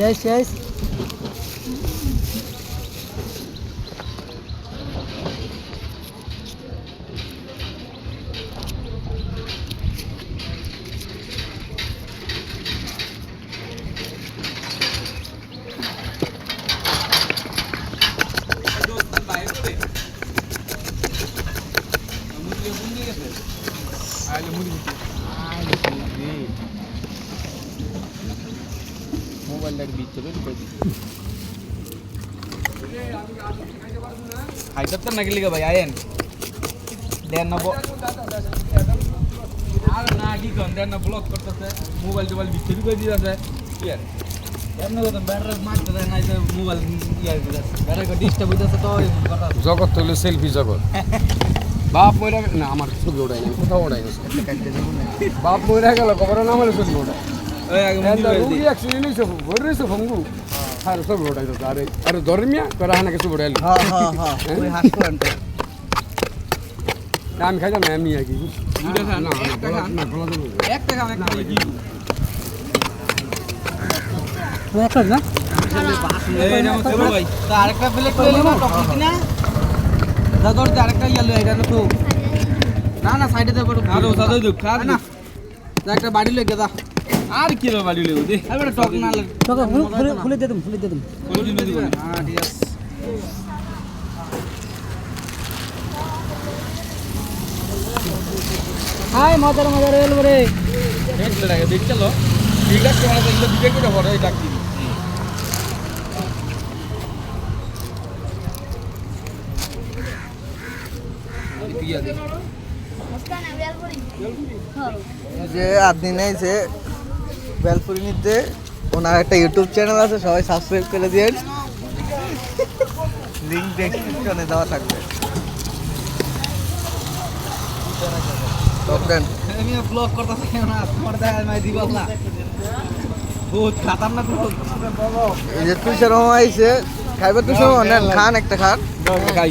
Yes, yes. Olha, muito bonito. করে দিচ্ছে হাইটার তো নাকি লিখা ভাই আয়েন দেন না ব- আর না কি কন দেন না ব্লক করতেছে মোবাইল টোবাইল বিচ্ছে করে দিতেছে কি আর এমনি কথা ব্যাটারি মারতে দেয় না যে মোবাইল ইয়ে ব্যাটারি ডিস্টার্ব হইতেছে তো এই কথা জগৎ হলো সেলফি জগৎ বাপ মরে না আমার ছবি ওড়াই না কোথাও ওড়াই না বাপ মরে গেল কবর না আমার ছবি ওড়াই ভঙ্গু। আর ছবি ওড়াই তো আরে আরে ধর্মিয়া করে হানাকে ছবি ওড়াইলি হ্যাঁ হ্যাঁ হ্যাঁ ওই আমি খাইতাম না আমি আর কি না, না, একটা। না, গলা দেবো। কি না? আরেকটা প্লেট লই নিবা টক না আরেকটা ইয়া এটা তো না না সাইডে দে বড় আরও সাদা দুধ খা না যা একটা বাড়ি লই গেদা আর কি রে বাড়ি লই দে আরে টক না লাগে। তোকে ফুলে ফুলে দিয়ে দিম ফুলে দিয়ে দিম কোন দিন দিব হ্যাঁ ঠিক আছে। হাই মজার মজার এল বরে দেখলে লাগে দেখ চলো। ঠিক আছে মানে এগুলো দিকে করে পড়ে ডাক দিবি। যে আপনি নেই যে বেলপুরি নিতে ওনার একটা ইউটিউব চ্যানেল আছে সবাই সাবস্ক্রাইব করে দিয়েন। লিঙ্ক ডেসক্রিপশনে দেওয়া থাকবে। ব্লগ খাইবার তুষার মামা খান একটা খান। গাই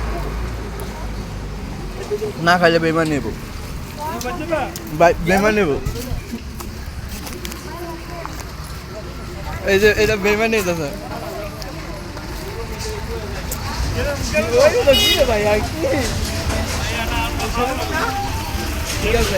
না খাইলে বেমান নেব। বেমান নেব। এই যে এটা বেমান নেই স্যার ঠিক আছে।